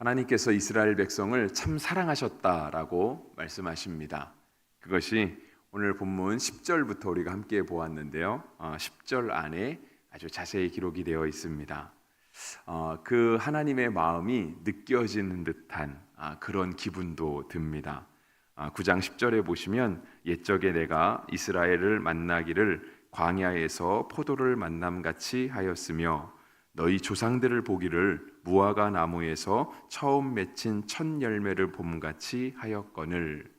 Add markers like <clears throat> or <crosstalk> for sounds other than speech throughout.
하나님께서 이스라엘 백성을 참 사랑하셨다라고 말씀하십니다. 그것이 오늘 본문 10절부터 우리가 함께 보았는데요. 어, 10절 안에 아주 자세히 기록이 되어 있습니다. 어, 그 하나님의 마음이 느껴지는 듯한 아, 그런 기분도 듭니다. 아, 9장 10절에 보시면 옛적에 내가 이스라엘을 만나기를 광야에서 포도를 만남 같이 하였으며 너희 조상들을 보기를 무화과 나무에서 처음 맺힌 첫 열매를 봄같이 하였거늘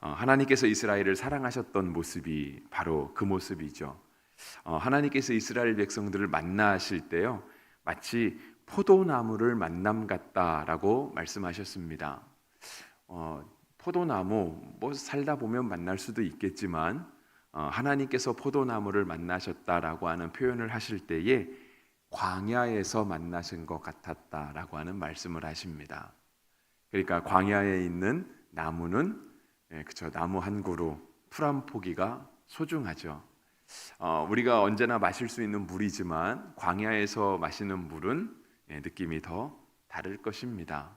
어, 하나님께서 이스라엘을 사랑하셨던 모습이 바로 그 모습이죠. 어, 하나님께서 이스라엘 백성들을 만나실 때요 마치 포도나무를 만남 같다라고 말씀하셨습니다. 어, 포도나무 뭐 살다 보면 만날 수도 있겠지만 어, 하나님께서 포도나무를 만나셨다라고 하는 표현을 하실 때에 광야에서 만나신 것 같았다라고 하는 말씀을 하십니다. 그러니까 광야에 있는 나무는 예, 그쵸 나무 한 그루 풀 한 포기가 소중하죠. 어, 우리가 언제나 마실 수 있는 물이지만 광야에서 마시는 물은 예, 느낌이 더 다를 것입니다.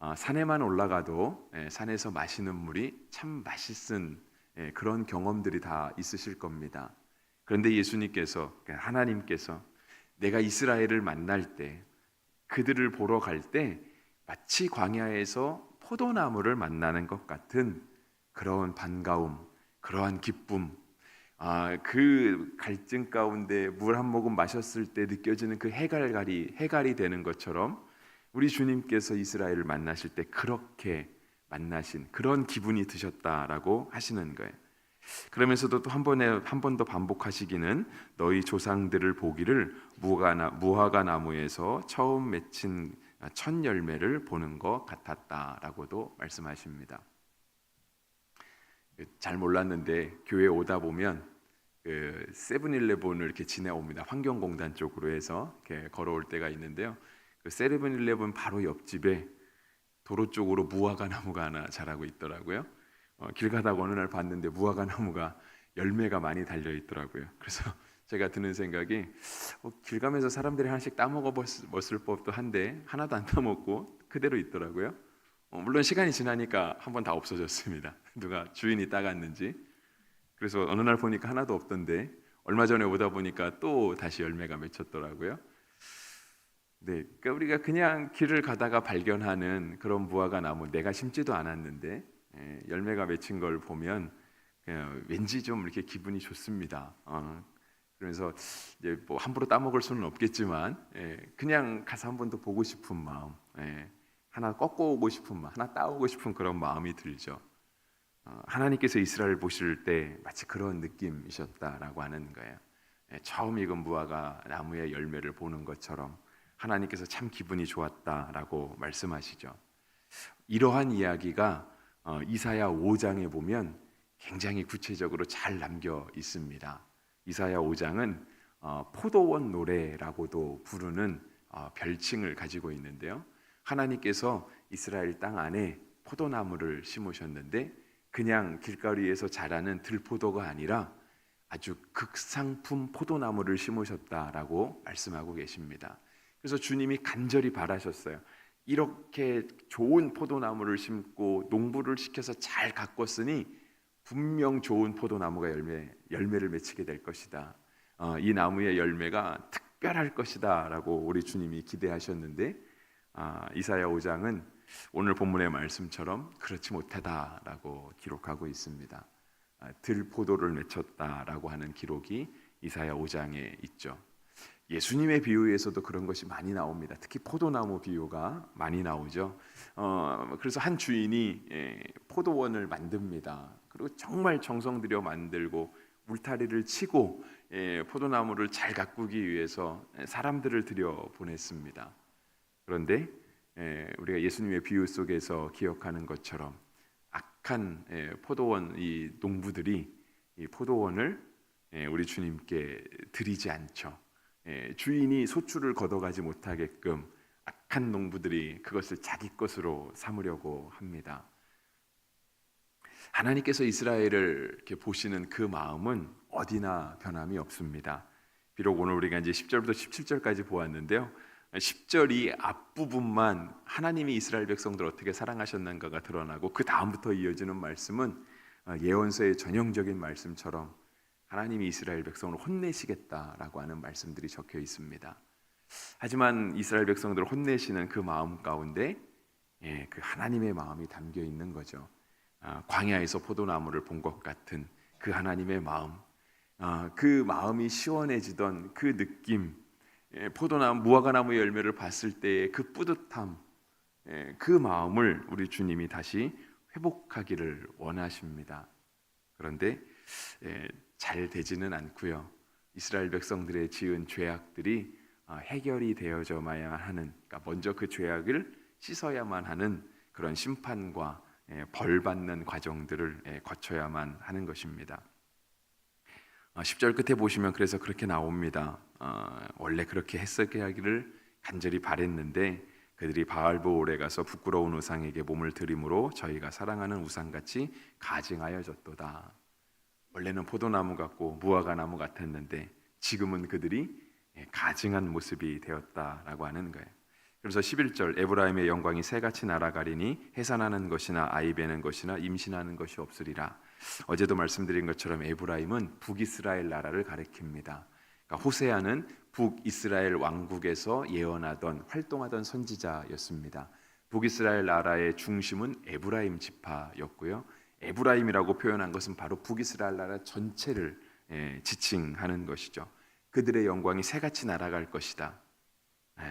어, 산에만 올라가도 예, 산에서 마시는 물이 참 맛있은 예, 그런 경험들이 다 있으실 겁니다. 그런데 예수님께서 그러니까 하나님께서 내가 이스라엘을 만날 때 그들을 보러 갈 때 마치 광야에서 포도나무를 만나는 것 같은 그런 반가움, 그러한 기쁨, 아, 그 갈증 가운데 물 한 모금 마셨을 때 느껴지는 그 해갈갈이 해갈이 되는 것처럼 우리 주님께서 이스라엘을 만나실 때 그렇게 만나신 그런 기분이 드셨다라고 하시는 거예요. 그러면서도 또 한 번에 한 번 더 반복하시기는 너희 조상들을 보기를 무화과, 무화과 나무에서 처음 맺힌 첫 열매를 보는 것 같았다라고도 말씀하십니다. 잘 몰랐는데 교회 오다 보면 그 세븐일레븐을 이렇게 지나옵니다. 환경공단 쪽으로 해서 이렇게 걸어올 때가 있는데요. 그 세븐일레븐 바로 옆집에 도로 쪽으로 무화과 나무가 하나 자라고 있더라고요. 어, 길 가다가 어느 날 봤는데 무화과 나무가 열매가 많이 달려 있더라고요. 그래서 <laughs> 제가 드는 생각이 어, 길 가면서 사람들이 하나씩 따먹어 봤을 법도 한데 하나도 안 따먹고 그대로 있더라고요. 어, 물론 시간이 지나니까 한 번 다 없어졌습니다. <laughs> 누가 주인이 따갔는지. 그래서 어느 날 보니까 하나도 없던데 얼마 전에 오다 보니까 또 다시 열매가 맺혔더라고요. 네, 그러니까 우리가 그냥 길을 가다가 발견하는 그런 무화과 나무 내가 심지도 않았는데 예, 열매가 맺힌 걸 보면 그냥 왠지 좀 이렇게 기분이 좋습니다. 어, 그래서 이제 뭐 함부로 따먹을 수는 없겠지만 예, 그냥 가서 한 번 더 보고 싶은 마음, 예, 하나 꺾고 오고 싶은 마음, 하나 따오고 싶은 그런 마음이 들죠. 어, 하나님께서 이스라엘 보실 때 마치 그런 느낌이셨다라고 하는 거예요. 예, 처음 익은 무화과 나무의 열매를 보는 것처럼 하나님께서 참 기분이 좋았다라고 말씀하시죠. 이러한 이야기가 어, 이사야 5장에 보면 굉장히 구체적으로 잘 남겨 있습니다. 이사야 5장은 어, 포도원 노래라고도 부르는 어, 별칭을 가지고 있는데요. 하나님께서 이스라엘 땅 안에 포도나무를 심으셨는데 그냥 길거리에서 자라는 들포도가 아니라 아주 극상품 포도나무를 심으셨다라고 말씀하고 계십니다. 그래서 주님이 간절히 바라셨어요. 이렇게 좋은 포도나무를 심고 농부를 시켜서 잘 가꿨으니 분명 좋은 포도나무가 열매 열매를 맺히게 될 것이다. 어, 이 나무의 열매가 특별할 것이다라고 우리 주님이 기대하셨는데 아, 이사야 5장은 오늘 본문의 말씀처럼 그렇지 못하다라고 기록하고 있습니다. 아, 들포도를 맺혔다라고 하는 기록이 이사야 5장에 있죠. 예수님의 비유에서도 그런 것이 많이 나옵니다. 특히 포도나무 비유가 많이 나오죠. 어, 그래서 한 주인이 예, 포도원을 만듭니다. 그리고 정말 정성 들여 만들고 울타리를 치고 예, 포도나무를 잘 가꾸기 위해서 사람들을 들여 보냈습니다. 그런데 예, 우리가 예수님의 비유 속에서 기억하는 것처럼 악한 예, 포도원 이 농부들이 이 포도원을 예, 우리 주님께 드리지 않죠. 예, 주인이 소출을 걷어가지 못하게끔 악한 농부들이 그것을 자기 것으로 삼으려고 합니다. 하나님께서 이스라엘을 이렇게 보시는 그 마음은 어디나 변함이 없습니다. 비록 오늘 우리가 이제 10절부터 17절까지 보았는데요. 10절 이 앞부분만 하나님이 이스라엘 백성들 어떻게 사랑하셨는가가 드러나고 그 다음부터 이어지는 말씀은 어, 예언서의 전형적인 말씀처럼 하나님이 이스라엘 백성을 혼내시겠다라고 하는 말씀들이 적혀 있습니다. 하지만 이스라엘 백성들을 혼내시는 그 마음 가운데 예, 그 하나님의 마음이 담겨 있는 거죠. 아, 광야에서 포도나무를 본 것 같은 그 하나님의 마음, 아, 그 마음이 시원해지던 그 느낌, 예, 포도나무 무화과나무 열매를 봤을 때의 그 뿌듯함, 예, 그 마음을 우리 주님이 다시 회복하기를 원하십니다. 그런데 예, 잘 되지는 않고요. 이스라엘 백성들의 지은 죄악들이 어, 해결이 되어져야만 하는, 그러니까 먼저 그 죄악을 씻어야만 하는 그런 심판과 예, 벌 받는 과정들을 예, 거쳐야만 하는 것입니다. 어, 10절 끝에 보시면 그래서 그렇게 나옵니다. 어, 원래 그렇게 했었게 하기를 간절히 바랬는데 그들이 바알보올에 가서 부끄러운 우상에게 몸을 들임으로 저희가 사랑하는 우상같이 가증하여 졌도다. 원래는 포도나무 같고 무화과 나무 같았는데 지금은 그들이 예, 가증한 모습이 되었다라고 하는 거예요. 그래서 11절 에브라임의 영광이 새같이 날아가리니 해산하는 것이나 아이 베는 것이나 임신하는 것이 없으리라. 어제도 말씀드린 것처럼 에브라임은 북이스라엘 나라를 가리킵니다. 그러니까 호세아는 북이스라엘 왕국에서 예언하던 활동하던 선지자였습니다. 북이스라엘 나라의 중심은 에브라임 지파였고요. 에브라임이라고 표현한 것은 바로 북이스라엘 나라 전체를 예, 지칭하는 것이죠. 그들의 영광이 새같이 날아갈 것이다. 예,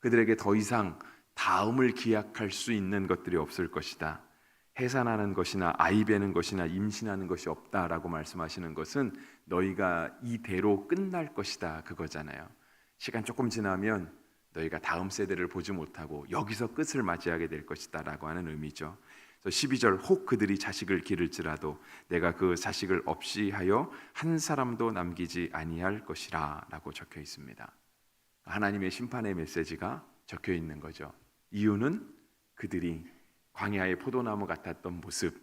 그들에게 더 이상 다음을 기약할 수 있는 것들이 없을 것이다. 해산하는 것이나 아이 베는 것이나 임신하는 것이 없다라고 말씀하시는 것은 너희가 이대로 끝날 것이다 그거잖아요. 시간 조금 지나면 너희가 다음 세대를 보지 못하고 여기서 끝을 맞이하게 될 것이다라고 하는 의미죠. 그래서 12절 혹 그들이 자식을 기를지라도 내가 그 자식을 없이 하여 한 사람도 남기지 아니할 것이라라고 적혀 있습니다. 하나님의 심판의 메시지가 적혀 있는 거죠. 이유는 그들이 광야의 포도나무 같았던 모습,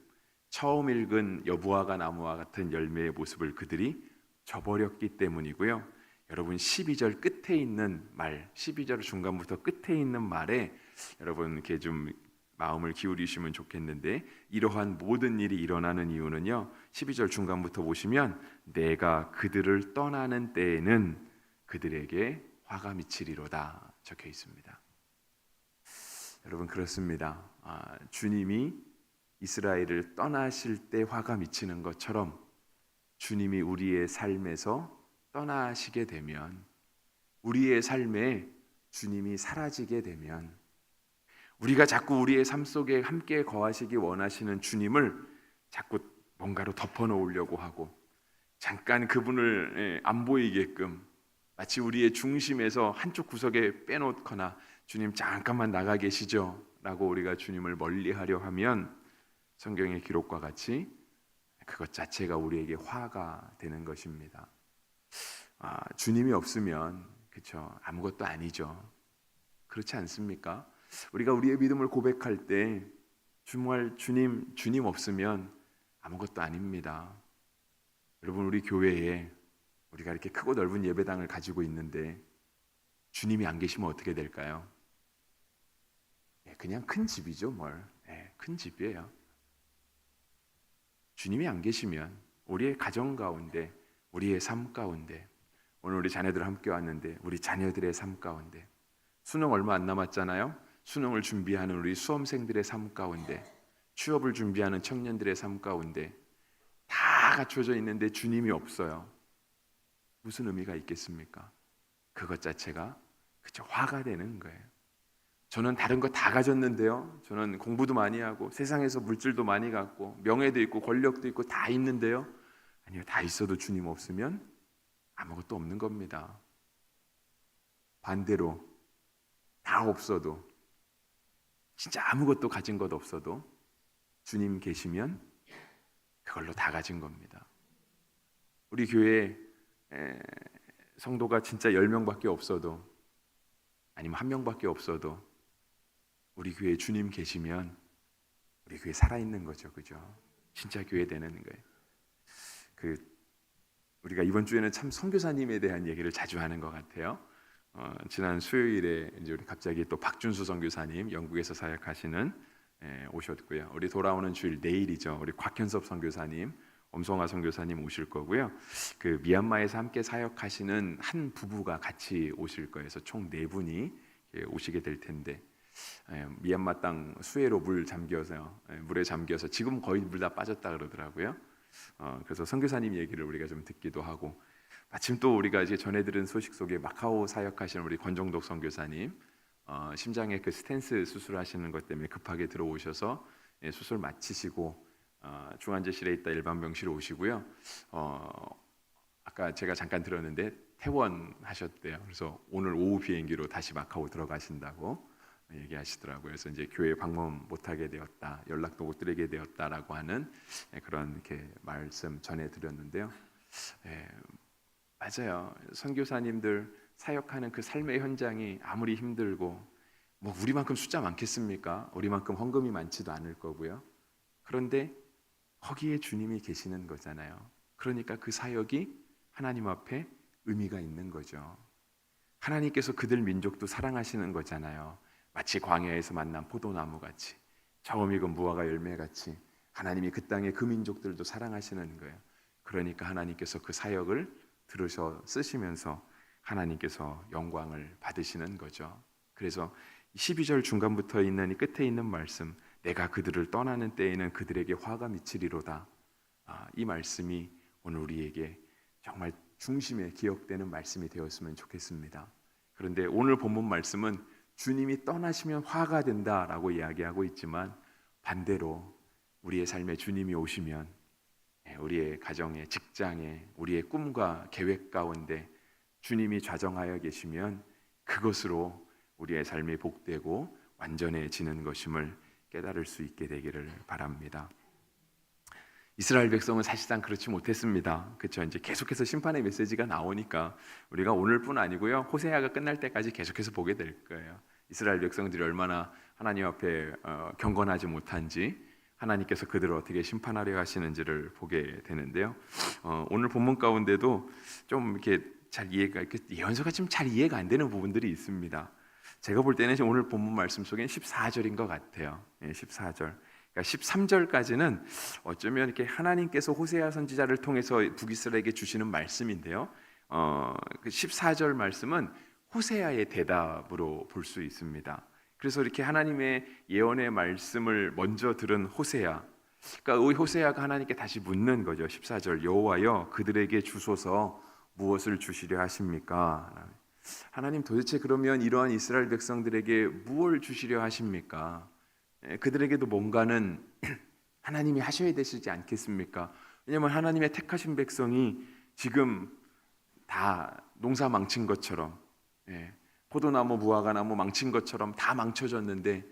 처음 읽은 여부화가 나무와 같은 열매의 모습을 그들이 저버렸기 때문이고요. 여러분 12절 끝에 있는 말, 12절 중간부터 끝에 있는 말에 여러분 이렇게 좀 마음을 기울이시면 좋겠는데 이러한 모든 일이 일어나는 이유는요. 12절 중간부터 보시면 내가 그들을 떠나는 때에는 그들에게 화가 미치리로다 적혀 있습니다. 여러분 그렇습니다. 아, 주님이 이스라엘을 떠나실 때 화가 미치는 것처럼 주님이 우리의 삶에서 떠나시게 되면 우리의 삶에 주님이 사라지게 되면 우리가 자꾸 우리의 삶 속에 함께 거하시기 원하시는 주님을 자꾸 뭔가로 덮어 놓으려고 하고 잠깐 그분을 예, 안 보이게끔 마치 우리의 중심에서 한쪽 구석에 빼놓거나 주님 잠깐만 나가 계시죠 라고 우리가 주님을 멀리하려 하면 성경의 기록과 같이 그것 자체가 우리에게 화가 되는 것입니다. 아, 주님이 없으면 그렇죠 아무것도 아니죠. 그렇지 않습니까? 우리가 우리의 믿음을 고백할 때 정말 주님 주님 없으면 아무것도 아닙니다. 여러분 우리 교회에 우리가 이렇게 크고 넓은 예배당을 가지고 있는데 주님이 안 계시면 어떻게 될까요? 예, 그냥 큰 집이죠, 뭘. 예, 큰 집이에요. 주님이 안 계시면 우리의 가정 가운데, 우리의 삶 가운데, 오늘 우리 자녀들 함께 왔는데 우리 자녀들의 삶 가운데 수능 얼마 안 남았잖아요. 수능을 준비하는 우리 수험생들의 삶 가운데, 취업을 준비하는 청년들의 삶 가운데 다 갖춰져 있는데 주님이 없어요. 무슨 의미가 있겠습니까? 그것 자체가 그저 화가 되는 거예요. 저는 다른 거 다 가졌는데요. 저는 공부도 많이 하고 세상에서 물질도 많이 갖고 명예도 있고 권력도 있고 다 있는데요. 아니요, 다 있어도 주님 없으면 아무것도 없는 겁니다. 반대로 다 없어도 진짜 아무것도 가진 것 없어도 주님 계시면 그걸로 다 가진 겁니다. 우리 교회 성도가 진짜 10명밖에 없어도 아니면 한 명밖에 없어도 우리 교회 주님 계시면 우리 교회 살아 있는 거죠. 그죠? 진짜 교회 되는 거예요. 그 우리가 이번 주에는 참 선교사님에 대한 얘기를 자주 하는 것 같아요. 어, 지난 수요일에 이제 우리 갑자기 또 박준수 선교사님 영국에서 사역하시는 예, 오셨고요. 우리 돌아오는 주일 내일이죠. 우리 곽현섭 선교사님, 엄성화 선교사님 오실 거고요. 그 미얀마에서 함께 사역하시는 한 부부가 같이 오실. 그래서 총 네 분이 예, 오시게 될 텐데 예, 미얀마 땅 수해로 물 잠겨서요. 예, 물에 잠겨서 지금 거의 물 다 빠졌다 그러더라고요. 어, 그래서 선교사님 얘기를 우리가 좀 듣기도 하고 마침 또 우리가 이제 전해 들은 소식 속에 마카오 사역하시는 우리 권정독 선교사님 어, 심장에 그 스텐스 수술하시는 것 때문에 급하게 들어오셔서 예, 수술 마치시고 어, 중환자실에 있다 일반 병실에 오시고요. 어, 아까 제가 잠깐 들었는데 퇴원하셨대요. 그래서 오늘 오후 비행기로 다시 마카오 들어가신다고 얘기하시더라고요. 그래서 이제 교회 방문 못하게 되었다, 연락도 못 드리게 되었다라고 하는 예, 그런 이렇게 말씀 전해드렸는데요. 예, 맞아요. 선교사님들 사역하는 그 삶의 현장이 아무리 힘들고 뭐 우리만큼 숫자 많겠습니까? 우리만큼 헌금이 많지도 않을 거고요. 그런데 거기에 주님이 계시는 거잖아요. 그러니까 그 사역이 하나님 앞에 의미가 있는 거죠. 하나님께서 그들 민족도 사랑하시는 거잖아요. 마치 광야에서 만난 포도나무 같이 처음 익은 무화과 열매 같이 하나님이 그 땅의 그 민족들도 사랑하시는 거예요. 그러니까 하나님께서 그 사역을 들으셔 쓰시면서 하나님께서 영광을 받으시는 거죠. 그래서 12절 중간부터 있는 이 끝에 있는 말씀 내가 그들을 떠나는 때에는 그들에게 화가 미치리로다. 아, 이 말씀이 오늘 우리에게 정말 중심에 기억되는 말씀이 되었으면 좋겠습니다. 그런데 오늘 본문 말씀은 주님이 떠나시면 화가 된다라고 이야기하고 있지만 반대로 우리의 삶에 주님이 오시면 예, 우리의 가정에 직장에 우리의 꿈과 계획 가운데 주님이 좌정하여 계시면 그것으로 우리의 삶이 복되고 완전해지는 것임을 깨달을 수 있게 되기를 바랍니다. 이스라엘 백성은 사실상 그렇지 못했습니다. 그렇죠? 이제 계속해서 심판의 메시지가 나오니까 우리가 오늘뿐 아니고요. 호세아가 끝날 때까지 계속해서 보게 될 거예요. 이스라엘 백성들이 얼마나 하나님 앞에 어, 경건하지 못한지 하나님께서 그들을 어떻게 심판하려 하시는지를 보게 되는데요. 어, 오늘 본문 가운데도 좀 이렇게 잘 이해가 예언서가 좀 잘 이해가 안 되는 부분들이 있습니다. 제가 볼 때는 오늘 본문 말씀 속엔 14절인 것 같아요. 예, 14절. 그러니까 13절까지는 어쩌면 이렇게 하나님께서 호세아 선지자를 통해서 북이스라엘에게 주시는 말씀인데요. 어, 그 14절 말씀은 호세아의 대답으로 볼 수 있습니다. 그래서 이렇게 하나님의 예언의 말씀을 먼저 들은 호세아. 그러니까 이 호세아가 하나님께 다시 묻는 거죠. 14절 여호와여 그들에게 주소서 무엇을 주시려 하십니까? 하나님 도대체 그러면 이러한 이스라엘 백성들에게 무엇을 주시려 하십니까? 예, 그들에게도 뭔가는 <clears throat> 하나님이 하셔야 되시지 않겠습니까? 왜냐하면 하나님의 택하신 백성이 지금 다 농사 망친 것처럼 예, 포도나무, 무화과나무 망친 것처럼 다 망쳐졌는데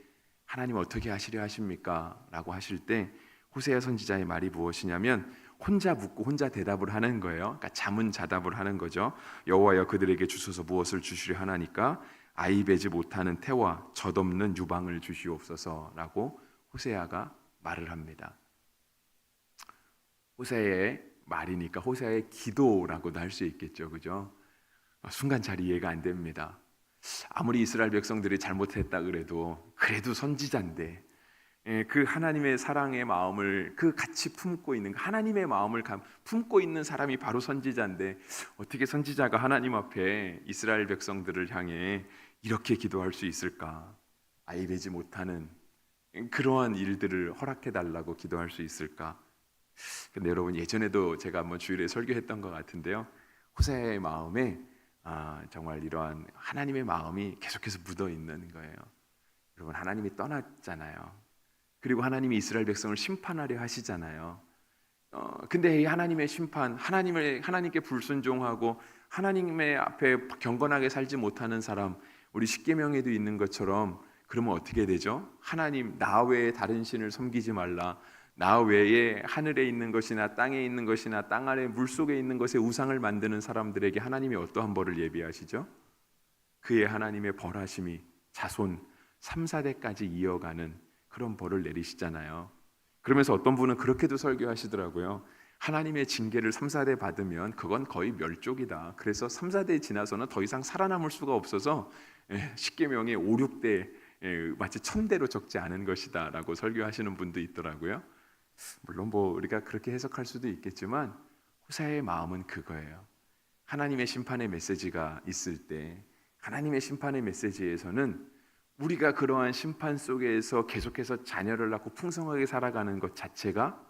하나님 어떻게 하시려 하십니까? 라고 하실 때 호세아 선지자의 말이 무엇이냐면 혼자 묻고 혼자 대답을 하는 거예요. 그러니까 자문자답을 하는 거죠. 여호와여 그들에게 주소서 무엇을 주시려 하나니까 아이 베지 못하는 태와 젖없는 유방을 주시옵소서라고 호세아가 말을 합니다. 호세아의 말이니까 호세아의 기도라고도 할 수 있겠죠, 그죠? 순간 잘 이해가 안 됩니다. 아무리 이스라엘 백성들이 잘못했다 그래도 그래도 선지자인데 예, 그 하나님의 사랑의 마음을 그 같이 품고 있는 하나님의 마음을 품고 있는 사람이 바로 선지자인데 어떻게 선지자가 하나님 앞에 이스라엘 백성들을 향해 이렇게 기도할 수 있을까? 아이 되지 못하는 그러한 일들을 허락해 달라고 기도할 수 있을까? 근데 여러분 예전에도 제가 한번 주일에 설교했던 것 같은데요. 호세의 마음에 아, 정말 이러한 하나님의 마음이 계속해서 묻어 있는 거예요. 여러분 하나님이 떠났잖아요. 그리고 하나님이 이스라엘 백성을 심판하려 하시잖아요. 어, 근데 이 하나님의 심판, 하나님을 하나님께 불순종하고 하나님의 앞에 경건하게 살지 못하는 사람, 우리 십계명에도 있는 것처럼 그러면 어떻게 되죠? 하나님 나 외에 다른 신을 섬기지 말라. 나 외에 하늘에 있는 것이나 땅에 있는 것이나 땅 아래 물 속에 있는 것에 우상을 만드는 사람들에게 하나님이 어떠한 벌을 예비하시죠? 그의 하나님의 벌하심이 자손 3, 4대까지 이어가는 그런 벌을 내리시잖아요. 그러면서 어떤 분은 그렇게도 설교하시더라고요. 하나님의 징계를 3, 4대 받으면 그건 거의 멸족이다. 그래서 3, 4대 지나서는 더 이상 살아남을 수가 없어서 예, 십계명의 5, 6대 예, 마치 천대로 적지 않은 것이다라고 설교하시는 분도 있더라고요. 물론 뭐 우리가 그렇게 해석할 수도 있겠지만 호세아의 마음은 그거예요. 하나님의 심판의 메시지가 있을 때 하나님의 심판의 메시지에서는 우리가 그러한 심판 속에서 계속해서 자녀를 낳고 풍성하게 살아가는 것 자체가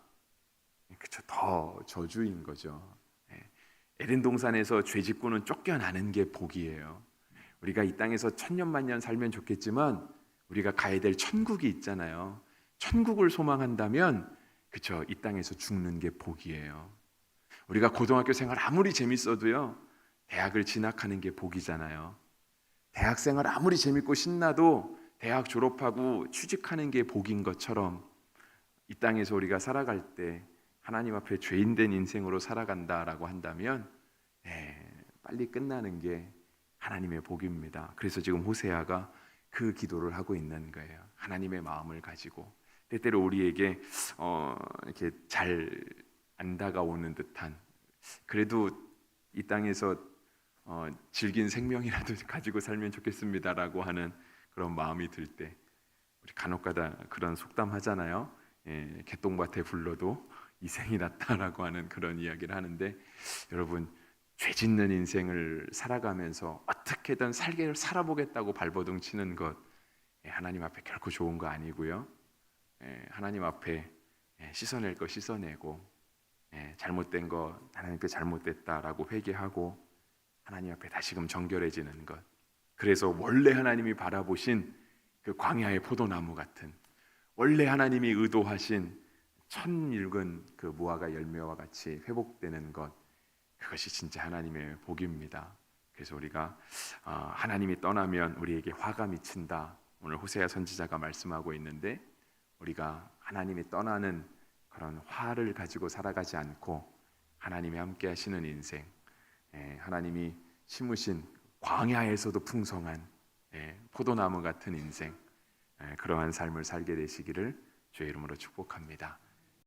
그쵸 더 저주인 거죠. 예. 에덴 동산에서 죄 짓고는 쫓겨나는 게 복이에요. 우리가 이 땅에서 천년만년 살면 좋겠지만 우리가 가야 될 천국이 있잖아요. 천국을 소망한다면 그쵸 이 땅에서 죽는 게 복이에요. 우리가 고등학교 생활 아무리 재밌어도요 대학을 진학하는 게 복이잖아요. 대학 생활 아무리 재밌고 신나도 대학 졸업하고 취직하는 게 복인 것처럼 이 땅에서 우리가 살아갈 때 하나님 앞에 죄인된 인생으로 살아간다라고 한다면 예, 빨리 끝나는 게 하나님의 복입니다. 그래서 지금 호세아가 그 기도를 하고 있는 거예요. 하나님의 마음을 가지고 때때로 우리에게 어, 이렇게 잘 안 다가오는 듯한 그래도 이 땅에서 어, 질긴 생명이라도 <laughs> 가지고 살면 좋겠습니다라고 하는 그런 마음이 들 때 우리 간혹가다 그런 속담 하잖아요. 예, 개똥밭에 불러도 이생이 낫다라고 하는 그런 이야기를 하는데 여러분 죄 짓는 인생을 살아가면서 어떻게든 살게 살아보겠다고 발버둥 치는 것 예, 하나님 앞에 결코 좋은 거 아니고요. 예, 하나님 앞에 예, 씻어낼 거 씻어내고 예, 잘못된 거 하나님께 잘못됐다라고 회개하고 하나님 앞에 다시금 정결해지는 것. 그래서 원래 하나님이 바라보신 그 광야의 포도나무 같은 원래 하나님이 의도하신 천 읽은 그 무화과 열매와 같이 회복되는 것 그것이 진짜 하나님의 복입니다. 그래서 우리가 아, 하나님이 떠나면 우리에게 화가 미친다. 오늘 호세아 선지자가 말씀하고 있는데 우리가 하나님이 떠나는 그런 화를 가지고 살아가지 않고 하나님이 함께 하시는 인생 예, 하나님이 심으신 광야에서도 풍성한 예, 포도나무 같은 인생 예, 그러한 삶을 살게 되시기를 주의 이름으로 축복합니다.